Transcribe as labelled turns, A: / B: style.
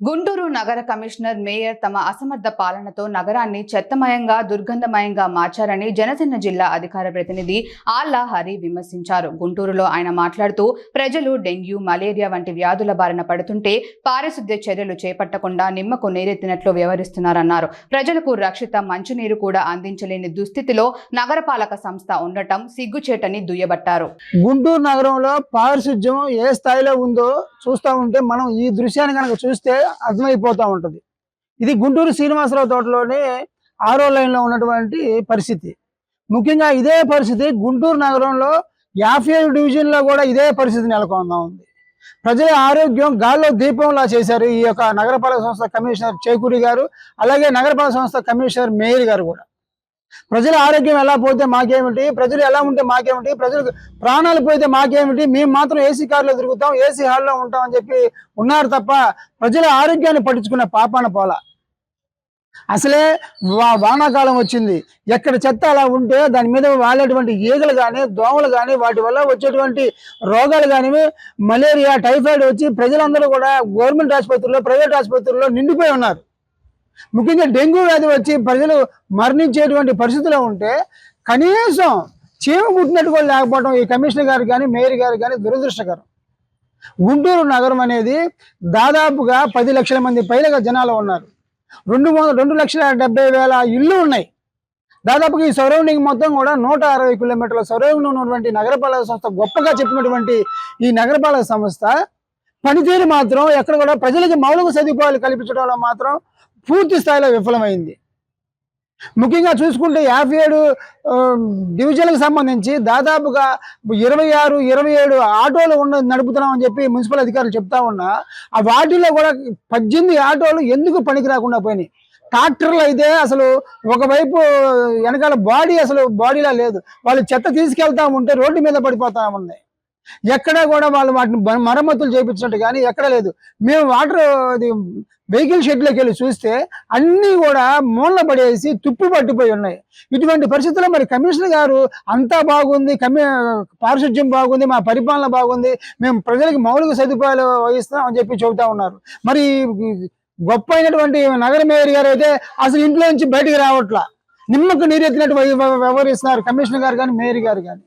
A: గుంటూరు నగర commissioner mayor తమ అసమర్థ పాలనతో నగరాన్ని చెత్తమయంగా దుర్గంధమయంగా మార్చారని జనసేన జిల్లా అధికార ప్రతినిధి ఆల్లా హరి విమర్శించారు. గుంటూరులో ఆయన మాట్లాడుతూ ప్రజలు డెంగ్యూ మలేరియా వంటి వ్యాధుల బారిన పడుతుంటే పారిశుద్ధ్య చర్యలు చేపట్టకుండా నిమ్మకు నీరెత్తినట్లు వ్యవహరిస్తున్నారన్నారు. ప్రజలకు రక్షిత మంచినీరు కూడా అందించలేని దుస్థితిలో నగరపాలక సంస్థ ఉండటం సిగ్గుచేటని దుయ్యబట్టారు.
B: గుంటూరు నగరంలో పారిశుద్ధ్యం ఏ స్థాయిలో ఉందో చూస్తూ ఉంటే మనం ఈ దృశ్యాన్ని కనుక చూస్తే అర్థమైపోతూ ఉంటుంది. ఇది గుంటూరు శ్రీనివాసరావు తోటలోనే ఆరో లైన్లో ఉన్నటువంటి పరిస్థితి. ముఖ్యంగా ఇదే పరిస్థితి గుంటూరు నగరంలో యాభై ఏడు డివిజన్లో కూడా ఇదే పరిస్థితి నెలకొందా ఉంది. ప్రజల ఆరోగ్యం గాల్లో దీపంలా చేశారు ఈ యొక్క నగరపాలక సంస్థ కమిషనర్ చేకూరి గారు అలాగే నగరపాలక సంస్థ కమిషనర్ మేయర్ గారు కూడా. ప్రజల ఆరోగ్యం ఎలా పోతే మాకేమిటి? ప్రజలు ఎలా ఉంటే మాకేమిటి? ప్రజలు ప్రాణాలు పోతే మాకేమిటి? మేము మాత్రం ఏసీ కార్లో తిరుగుతాం ఏసీ హాల్లో ఉంటాం అని చెప్పి ఉన్నారు తప్ప ప్రజల ఆరోగ్యాన్ని పట్టించుకున్న పాపాన పోల. అసలే వా వానాకాలం వచ్చింది. ఎక్కడ చెత్త అలా ఉంటే దాని మీద వాలేటువంటి ఈగలు కానీ దోమలు కానీ వాటి వల్ల వచ్చేటువంటి రోగాలు కానీ మలేరియా టైఫాయిడ్ వచ్చి ప్రజలందరూ కూడా గవర్నమెంట్ ఆసుపత్రుల్లో ప్రైవేట్ ఆసుపత్రుల్లో నిండిపోయి ఉన్నారు. ముఖ్యంగా డెంగ్యూ వ్యాధి వచ్చి ప్రజలు మరణించేటువంటి పరిస్థితిలో ఉంటే కనీసం చీమ పుట్టినట్టు కూడా లేకపోవడం ఈ కమిషనర్ గారు కానీ మేయర్ గారు కానీ దురదృష్టకరం. గుంటూరు నగరం అనేది దాదాపుగా పది లక్షల మంది పైగా జనాలు ఉన్నారు. రెండు వందల రెండు లక్షల డెబ్బై వేల ఇళ్ళు ఉన్నాయి. దాదాపుగా ఈ సరౌండింగ్ మొత్తం కూడా నూట అరవై కిలోమీటర్ల సరౌండింగ్ ఉన్నటువంటి నగరపాలక సంస్థ గొప్పగా చెప్పినటువంటి ఈ నగరపాలక సంస్థ పనితీరు మాత్రం ఎక్కడ కూడా ప్రజలకి మౌలిక సదుపాయాలు కల్పించడంలో మాత్రం పూర్తి స్థాయిలో విఫలమైంది. ముఖ్యంగా చూసుకుంటే యాభై ఏడు డివిజన్లకు సంబంధించి దాదాపుగా ఇరవై ఆరు ఇరవై ఏడు ఆటోలు ఉన్న నడుపుతున్నామని చెప్పి మున్సిపల్ అధికారులు చెప్తా ఉన్నా ఆ వాటిలో కూడా పద్దెనిమిది ఆటోలు ఎందుకు పనికి రాకుండా పోయినాయి? ట్రాక్టర్లు అయితే అసలు ఒకవైపు వెనకాల బాడీ అసలు బాడీలా లేదు. వాళ్ళు చెత్త తీసుకెళ్తా ఉంటే రోడ్డు మీద పడిపోతా ఉన్నాయి. ఎక్కడా కూడా వాళ్ళు వాటిని మరమ్మతులు చేయించినట్టు కానీ ఎక్కడ లేదు. మేము వాటర్ వెహికల్ షెడ్లోకి వెళ్ళి చూస్తే అన్నీ కూడా మూల పడేసి తుప్పు పట్టిపోయి ఉన్నాయి. ఇటువంటి పరిస్థితుల్లో మరి కమిషనర్ గారు అంతా బాగుంది కమి పారిశుధ్యం బాగుంది మా పరిపాలన బాగుంది మేము ప్రజలకు మౌలిక సదుపాయాలు వహిస్తామని చెప్పి చెబుతా ఉన్నారు. మరి గొప్ప అయినటువంటి నగర మేయర్ గారు అయితే అసలు ఇంట్లో నుంచి బయటికి రావట్లా. నిమ్మకు నీరెత్తినట్టు వ్యవహరిస్తున్నారు కమిషనర్ గారు కానీ మేయర్ గారు కానీ